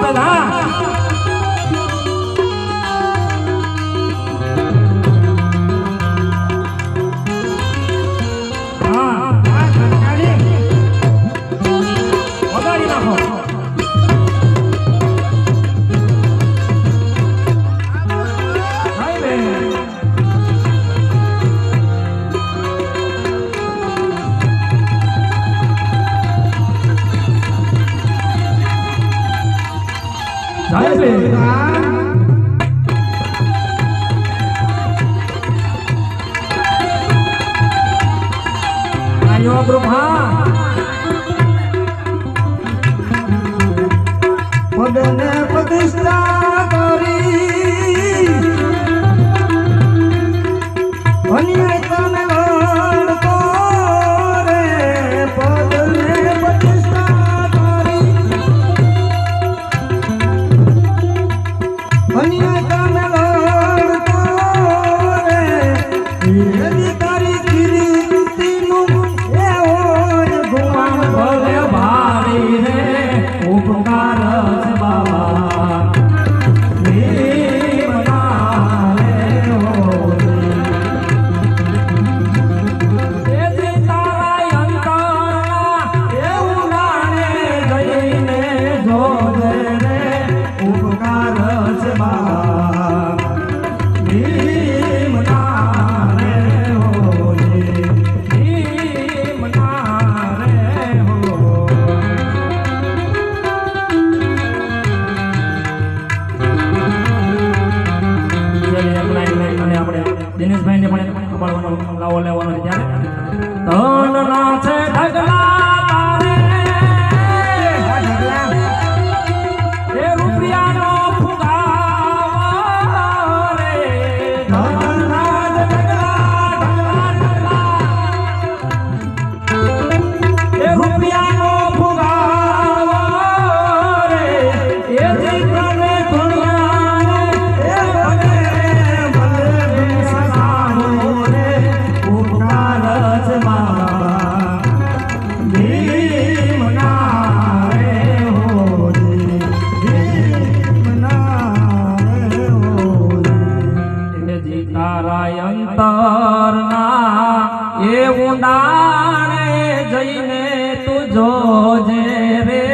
pedaço. Ayo, Bro, ha. ઉપાડવાનો લાવો લેવાનો છે ત્યારે ધન અંતરના એ ઊંડાણે જઈને તું જોજે રે.